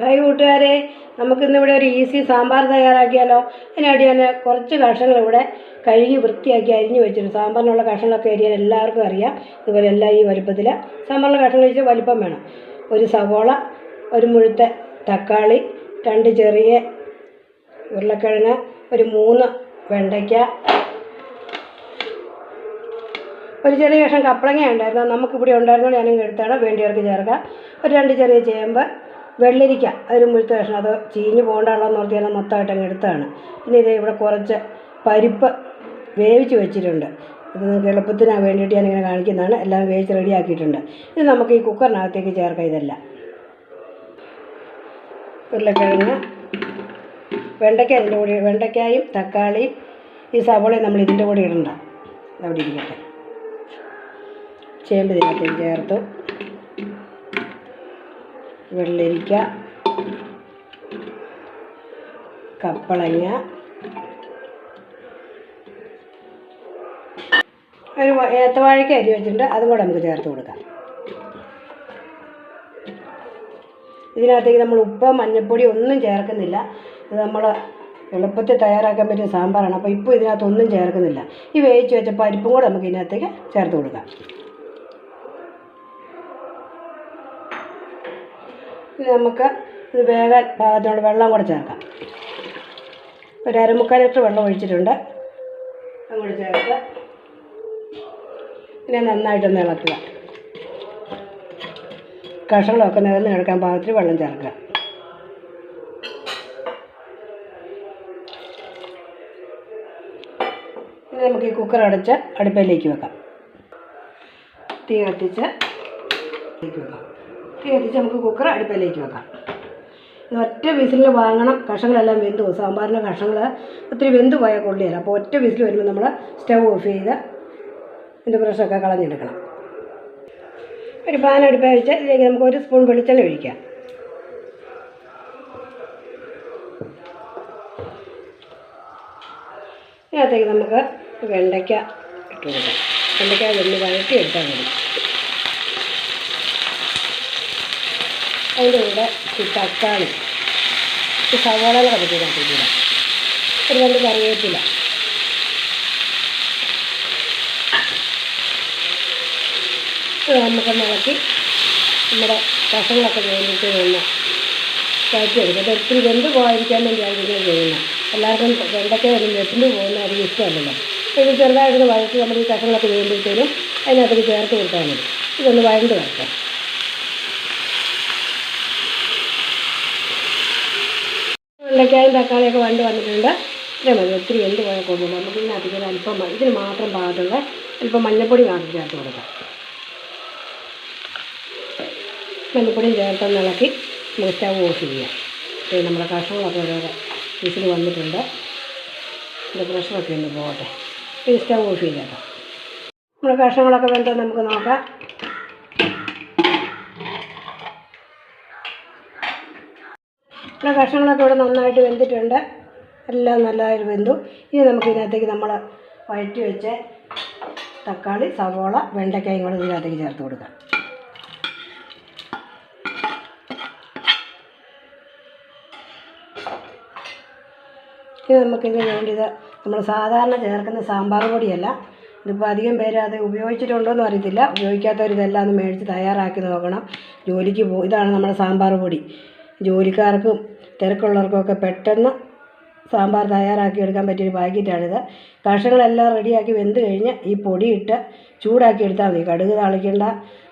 Hi കൂട്ടുകാരെ നമുക്കിന്നിവിടെ ഒരു easy sambar തയ്യാറാക്കിയാലോ? അതിനായിട്ട് ഞാൻ കുറച്ച് കഷ്ണങ്ങൾ ഇവിടെ കഴുകി വൃത്തിയാക്കി അരിഞ്ഞു വെച്ചിട്ടുണ്ട്. സാമ്പാറിനുള്ള കഷ്ണങ്ങളൊക്കെ അരിയാൻ എല്ലാവർക്കും അറിയാം. ഇതുപോലെ എല്ലാം ഈ വലുപ്പത്തിൽ സാമ്പാറിനുള്ള കഷ്ണം വെച്ചാൽ വലിപ്പം വേണം. ഒരു സവോള ഒരു മുഴുത്ത തക്കാളി രണ്ട് ചെറിയ ഉരുളക്കിഴങ്ങ് ഒരു മൂന്ന് വെണ്ടയ്ക്ക ഒരു ചെറിയ കഷ്ണം കപ്പളങ്ങ ഉണ്ടായിരുന്നു. നമുക്കിവിടെ ഉണ്ടായിരുന്നോണ്ട് ഞാനും എടുത്താണ് വേണ്ടിയവർക്ക് ചേർക്കാം. ഒരു രണ്ട് ചെറിയ ചേമ്പ് വെള്ളരിക്ക ഒരു മുഴുത്ത കഷ്ണം അത് ചീഞ്ഞ് പോകണ്ടാണല്ലോ എന്ന് ഞാൻ മൊത്തമായിട്ട് അങ്ങ് എടുത്താണ് പിന്നെ ഇത് ഇവിടെ കുറച്ച് പരിപ്പ് വേവിച്ച് വെച്ചിട്ടുണ്ട്. ഇത് നിങ്ങൾക്ക് എളുപ്പത്തിന് വേണ്ടിയിട്ട് ഞാനിങ്ങനെ കാണിക്കുന്നതാണ്. എല്ലാം വേവിച്ച് റെഡിയാക്കിയിട്ടുണ്ട് ഇത് നമുക്ക് ഈ കുക്കറിനകത്തേക്ക് ചേർക്കാം ഇതെല്ലാം. ഉരുളക്കിഴങ്ങ് വെണ്ടയ്ക്ക ഇതിന്റെ കൂടെ വെണ്ടയ്ക്കായും തക്കാളിയും ഈ സവോളയും നമ്മൾ ഇതിന്റെ കൂടെ ഇടണ്ട. അവിടെ ഇരിക്കട്ടെ. ചേമ്പ് ഇതിനകത്തേക്ക് ചേർത്തു. വെള്ളരിക്ക കപ്പളങ്ങ ഒരു ഏത്തവാഴയ്ക്ക് അരി വെച്ചിട്ടുണ്ട്. അതും കൂടെ നമുക്ക് ചേർത്ത് കൊടുക്കാം. ഇതിനകത്തേക്ക് നമ്മൾ ഉപ്പ് മഞ്ഞൾപ്പൊടി ഒന്നും ചേർക്കുന്നില്ല. ഇത് നമ്മൾ എളുപ്പത്തിൽ തയ്യാറാക്കാൻ പറ്റിയ സാമ്പാറാണ്. അപ്പോൾ ഇപ്പോൾ ഇതിനകത്തൊന്നും ചേർക്കുന്നില്ല. ഈ വേവിച്ച് വെച്ച പരിപ്പും കൂടെ നമുക്ക് ഇതിനകത്തേക്ക് ചേർത്ത് കൊടുക്കാം. ഇനി നമുക്ക് ഇത് വേകാൻ പാകത്തിനുള്ള വെള്ളം കൂടെ ചേർക്കാം. ഒരു അരമുക്കാൽ ലിറ്റർ വെള്ളം ഒഴിച്ചിട്ടുണ്ട്. അങ്ങോട്ട് ചേർത്ത് പിന്നെ നന്നായിട്ടൊന്ന് ഇളക്കുക. കഷകളൊക്കെ നികന്ന് കിടക്കാൻ പാകത്തിൽ വെള്ളം ചേർക്കുക. ഇനി നമുക്ക് ഈ കുക്കർ അടച്ച് അടുപ്പിലേക്ക് വെക്കാം. തീ കത്തിച്ച് വെക്കാം. തീ അടിച്ച് നമുക്ക് കുക്കർ അടുപ്പിലേക്ക് വെക്കാം. ഇത് ഒറ്റ വിസിലിൽ വാങ്ങണം. കഷ്ണങ്ങളെല്ലാം വെന്ത് പോകും. സാമ്പാറിന്റെ കഷ്ണങ്ങൾ ഒത്തിരി വെന്ത് പോയാൽ കൊള്ളിയല്ല അപ്പോൾ ഒറ്റ വിസിൽ വരുമ്പോൾ നമ്മൾ സ്റ്റവ് ഓഫ് ചെയ്ത് ഇതിന്റെ ബ്രഷൊക്കെ കളഞ്ഞെടുക്കണം. ഒരു പാൻ അടുപ്പ് വെച്ച് ഇതിലേക്ക് നമുക്ക് ഒരു സ്പൂൺ വെളിച്ചെണ്ണ ഒഴിക്കാം. ഇതിനകത്തേക്ക് നമുക്ക് വെണ്ടയ്ക്ക ഇട്ട് കൊടുക്കാം. വെണ്ടയ്ക്ക വെള്ളി വഴറ്റി എടുത്താൽ മതി. അതിന്റെ കൂടെ ഈ തക്കാളി ഈ സവാള കൂടെ പറ്റി ഇതിനകത്തേക്ക് ഇടാം. ഒരു രണ്ട് ഇത് നമുക്ക് ഇളക്കി നമ്മുടെ കഷങ്ങളൊക്കെ വേണ്ടിയിട്ട് ഒന്ന് കയറ്റിയെടുക്കും അത് ഒത്തിരി വെന്ത് പോകാതിരിക്കാൻ വേണ്ടിയാണ് ഇങ്ങനെ ചെയ്യുന്നത്. എല്ലാവർക്കും വെണ്ടയ്ക്ക വരും വെട്ടിന് പോകുന്ന അധികം ഇഷ്ടമല്ലല്ലോ. ഇത് ചെറുതായിട്ടൊന്ന് വഴറ്റി നമ്മൾ ഈ കഷങ്ങളൊക്കെ വേണ്ടിയിട്ടേനും അതിനകത്തേക്ക് ചേർത്ത് കൊടുത്താൽ മതി. ഇതൊന്ന് വഴണ്ട് വരട്ടെ വെള്ളക്കായും തക്കാളിയൊക്കെ വണ്ട് വന്നിട്ടുണ്ട്. ഇത്ര മതി ഒത്തിരി എന്ത് പോയാൽ കൊള്ളില്ല നമുക്ക് ഇതിനകത്തേക്ക് അധികം അല്പം ഇതിന് മാത്രം പാകത്തുള്ള അല്പം മഞ്ഞൾപ്പൊടി മാത്രം ചേർത്ത് കൊടുക്കാം. മഞ്ഞപ്പൊടിയും ചേർത്തൊന്ന് ഇളക്കി നമുക്ക് സ്റ്റവ് ഓഫ് ചെയ്യാം. പിന്നെ നമ്മുടെ കഷ്ണങ്ങളൊക്കെ ഓരോ വിസിൽ വന്നിട്ടുണ്ട്. ഇതിന്റെ പ്രഷറൊക്കെ ഒന്ന് പോകട്ടെ. ഇത് സ്റ്റവ് ഓഫ് ചെയ്യാം നമ്മുടെ കഷ്ണങ്ങളൊക്കെ വേണ്ടത് നമുക്ക് നോക്കാം. നമ്മുടെ കഷ്ണങ്ങളൊക്കെ ഇവിടെ നന്നായിട്ട് വെന്തിട്ടുണ്ട്. എല്ലാം നല്ലതായിട്ട് വെന്തു. ഇനി നമുക്ക് ഇതിനകത്തേക്ക് നമ്മൾ വഴറ്റി വെച്ച തക്കാളി സവോള വെണ്ടയ്ക്കായും കൂടെ ഇതിനകത്തേക്ക് ചേർത്ത് കൊടുക്കാം. ഇത് നമുക്കിതിന് വേണ്ടിയത് നമ്മൾ സാധാരണ ചേർക്കുന്ന സാമ്പാർ പൊടിയല്ല. ഇതിപ്പോൾ അധികം പേര് അത് ഉപയോഗിച്ചിട്ടുണ്ടോ എന്ന് അറിയത്തില്ല. ഉപയോഗിക്കാത്തവർ ഇതെല്ലാം ഒന്ന് മേടിച്ച് തയ്യാറാക്കി നോക്കണം. ജോലിക്ക് പോ ഇതാണ് നമ്മുടെ സാമ്പാർ പൊടി. ജോലിക്കാർക്കും തിരക്കുള്ളവർക്കും ഒക്കെ പെട്ടെന്ന് സാമ്പാർ തയ്യാറാക്കി എടുക്കാൻ പറ്റിയൊരു പാക്കറ്റാണിത്. കഷ്ണങ്ങളെല്ലാം റെഡിയാക്കി വെന്ത് കഴിഞ്ഞ് ഈ പൊടിയിട്ട് ചൂടാക്കി എടുത്താൽ മതി. കടുക് താളിക്കണ്ട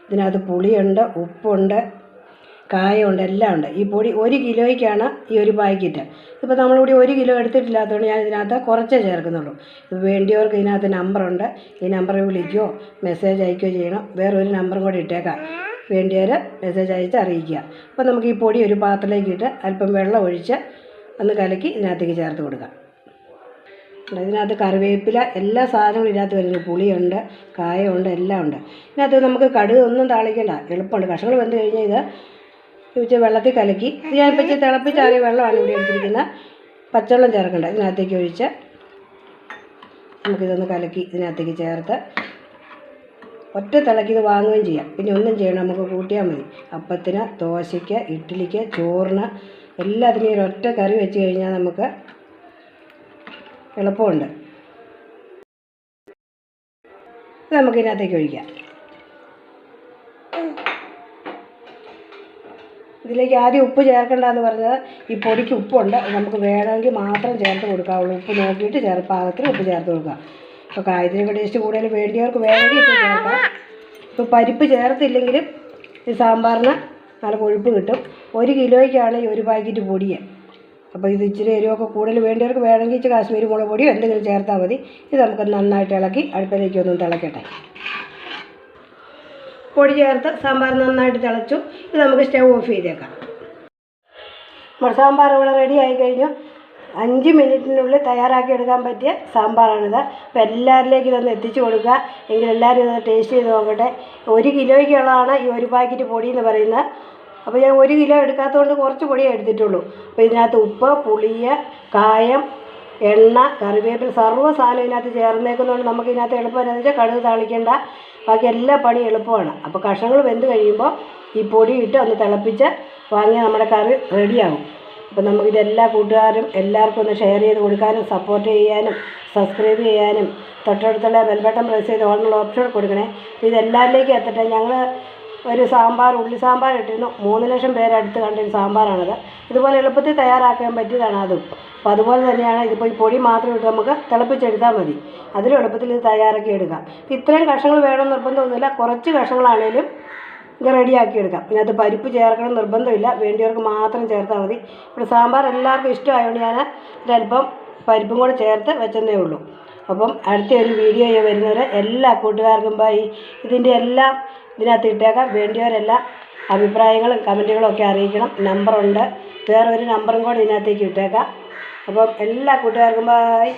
ഇതിനകത്ത് പുളിയുണ്ട് ഉപ്പുണ്ട് കായമുണ്ട് എല്ലാം ഉണ്ട്. ഈ പൊടി ഒരു കിലോയ്ക്കാണ് ഈ ഒരു പാക്കറ്റ്. ഇപ്പോൾ നമ്മളിവിടെ ഒരു കിലോ എടുത്തിട്ടില്ലാത്തതുകൊണ്ട് ഞാൻ ഇതിനകത്ത് കുറച്ചേ ചേർക്കുന്നുള്ളൂ. ഇത് വേണ്ടിയവർക്ക് ഇതിനകത്ത് നമ്പറുണ്ട്. ഈ നമ്പറിൽ വിളിക്കുകയോ മെസ്സേജ് അയക്കുകയോ ചെയ്യണം. വേറൊരു നമ്പറും കൂടി ഇട്ടേക്കാം. വേണ്ടിയവർ മെസ്സേജ് അയച്ച് അറിയിക്കുക. അപ്പോൾ നമുക്ക് ഈ പൊടി ഒരു പാത്രത്തിലേക്ക് ഇട്ട് അല്പം വെള്ളം ഒഴിച്ച് ഒന്ന് കലക്കി ഇതിനകത്തേക്ക് ചേർത്ത് കൊടുക്കാം. ഇതിനകത്ത് കറിവേപ്പില എല്ലാ സാധനങ്ങളും ഇതിനകത്ത് വരുന്നു പുളിയുണ്ട് കായമുണ്ട് എല്ലാം ഉണ്ട്. ഇതിനകത്ത് നമുക്ക് കടുക് ഒന്നും താളിക്കണ്ട. എളുപ്പമുണ്ട്. കഷ്ണങ്ങൾ വെന്ത് കഴിഞ്ഞാൽ ഇത് ഇച്ചിരി വെള്ളത്തിൽ കലക്കി. ഞാൻ ഇപ്പം ഇച്ചിരി തിളപ്പിച്ചാറിയ വെള്ളമാണ് ഇവിടെ എടുത്തിരിക്കുന്നത് പച്ചവെള്ളം ചേർക്കണ്ട. ഇതിനകത്തേക്ക് ഒഴിച്ച് നമുക്കിതൊന്ന് കലക്കി ഇതിനകത്തേക്ക് ചേർത്ത് ഒറ്റ തലയ്ക്ക് ഇത് വാങ്ങുകയും ചെയ്യാം. പിന്നെ ഒന്നും ചെയ്യണം നമുക്ക് കൂട്ടിയാൽ മതി. അപ്പത്തിന് ദോശയ്ക്ക് ഇഡ്ഡലിക്ക് ചോറിന് എല്ലാത്തിനും ഒരു ഒറ്റ കറി വെച്ച് കഴിഞ്ഞാൽ നമുക്ക് എളുപ്പമുണ്ട്. നമുക്ക് ഇതിനകത്തേക്ക് ഒഴിക്കാം. ഇതിലേക്ക് ആദ്യം ഉപ്പ് ചേർക്കണ്ടെന്ന് പറഞ്ഞത് ഈ പൊടിക്ക് ഉപ്പുണ്ട്. നമുക്ക് വേണമെങ്കിൽ മാത്രം ചേർത്ത് കൊടുക്കാവുള്ളൂ. ഉപ്പ് നോക്കിയിട്ട് ചേർ പാകത്തിന് ഉപ്പ് ചേർത്ത് കൊടുക്കുക ഇപ്പോൾ കായത്തിന് ടേസ്റ്റ് കൂടുതൽ വേണ്ടിയവർക്ക് വേണമെങ്കിൽ ചേർക്കാം. ഇപ്പോൾ പരിപ്പ് ചേർത്തില്ലെങ്കിലും ഈ സാമ്പാറിന് നല്ല കൊഴുപ്പ് കിട്ടും. ഒരു കിലോയ്ക്കാണ് ഈ ഒരു പാക്കറ്റ് പൊടിയെ. അപ്പോൾ ഇത് ഇച്ചിരി എരിവൊക്കെ കൂടുതൽ വേണ്ടിയവർക്ക് വേണമെങ്കിൽ ഇച്ചിരി കാശ്മീരി മുളക് പൊടിയോ എന്തെങ്കിലും ചേർത്താൽ മതി. ഇത് നമുക്ക് നന്നായിട്ട് ഇളക്കി അടുപ്പിലേക്ക് ഒന്ന് തിളക്കട്ടെ. പൊടി ചേർത്ത് സാമ്പാർ നന്നായിട്ട് തിളച്ചു. ഇത് നമുക്ക് സ്റ്റവ് ഓഫ് ചെയ്തേക്കാം. നമ്മുടെ സാമ്പാർ ഇവിടെ റെഡി ആയി കഴിഞ്ഞു. അഞ്ച് മിനിറ്റിനുള്ളിൽ തയ്യാറാക്കി എടുക്കാൻ പറ്റിയ സാമ്പാറാണിത്. അപ്പോൾ എല്ലാവരിലേക്കും ഇതൊന്ന് എത്തിച്ചു കൊടുക്കുക. എങ്കിൽ എല്ലാവരും ഇത് ടേസ്റ്റ് ചെയ്ത് നോക്കട്ടെ. ഒരു കിലോയ്ക്കുള്ളതാണ് ഈ ഒരു പാക്കറ്റ് പൊടി എന്ന് പറയുന്നത്. അപ്പോൾ ഞാൻ ഒരു കിലോ എടുക്കാത്തതുകൊണ്ട് കുറച്ച് പൊടിയേ എടുത്തിട്ടുള്ളൂ. അപ്പോൾ ഇതിനകത്ത് ഉപ്പ് പുളിയ കായം എണ്ണ കറിവേപ്പില സർവ സാധനം ഇതിനകത്ത് ചേർന്നേക്കുന്നതുകൊണ്ട് നമുക്ക് ഇതിനകത്ത് എളുപ്പം എന്താണെന്ന് വെച്ചാൽ കടുക് താളിക്കേണ്ട. ബാക്കി എല്ലാ പണി എളുപ്പമാണ്. അപ്പോൾ കഷ്ണങ്ങൾ വെന്ത് കഴിയുമ്പോൾ ഈ പൊടി ഇട്ട് ഒന്ന് തിളപ്പിച്ച് വാങ്ങിയാൽ നമ്മുടെ കറി റെഡിയാകും അപ്പോൾ നമുക്കിത് എല്ലാ കൂട്ടുകാരും എല്ലാവർക്കും ഒന്ന് ഷെയർ ചെയ്ത് കൊടുക്കാനും സപ്പോർട്ട് ചെയ്യാനും സബ്സ്ക്രൈബ് ചെയ്യാനും തൊട്ടടുത്തുള്ള ബെൽബട്ടൺ പ്രസ് ചെയ്ത് ഓൺലുള്ള ഓപ്ഷൻ കൊടുക്കണേ. അപ്പോൾ ഇത് എല്ലാവരിലേക്കും എത്തട്ടെ. ഞങ്ങൾ ഒരു സാമ്പാർ ഉള്ളി സാമ്പാർ ഇട്ടിരുന്നു. മൂന്ന് ലക്ഷം പേരടുത്ത് കണ്ടൊരു സാമ്പാറാണത്. ഇതുപോലെ എളുപ്പത്തിൽ തയ്യാറാക്കാൻ പറ്റിയതാണ് അതും. അപ്പോൾ അതുപോലെ തന്നെയാണ് ഇതിപ്പോൾ ഈ പൊടി മാത്രം ഇട്ട് നമുക്ക് തിളപ്പിച്ചെടുത്താൽ മതി. അതിലും എളുപ്പത്തിൽ ഇത് തയ്യാറാക്കി എടുക്കാം. ഇത്രയും കഷ്ണങ്ങൾ വേണമെന്ന് നിർബന്ധമൊന്നുമില്ല. കുറച്ച് കഷ്ണങ്ങളാണേലും ഇത് റെഡിയാക്കി എടുക്കാം ഇതിനകത്ത് പരിപ്പ് ചേർക്കണം നിർബന്ധമില്ല. വേണ്ടിയവർക്ക് മാത്രം ചേർത്താൽ മതി. ഇവിടെ സാമ്പാർ എല്ലാവർക്കും ഇഷ്ടമായതുകൊണ്ട് ഞാൻ ഒരല്പം പരിപ്പും കൂടെ ചേർത്ത് വെച്ചെന്നേ ഉള്ളൂ. അപ്പം അടുത്ത ഒരു വീഡിയോ വരുന്നവരെ എല്ലാ കൂട്ടുകാർക്കും ബൈ ഇതിന്റെ എല്ലാം ഇതിനകത്ത് ഇട്ടേക്കാം. വേണ്ടിയവരെല്ലാം അഭിപ്രായങ്ങളും കമന്റുകളും ഒക്കെ അറിയിക്കണം. നമ്പറുണ്ട് വേറൊരു നമ്പറും കൂടെ ഇതിനകത്തേക്ക് ഇട്ടേക്കാം. അപ്പം എല്ലാ കൂട്ടുകാർക്കും ബൈ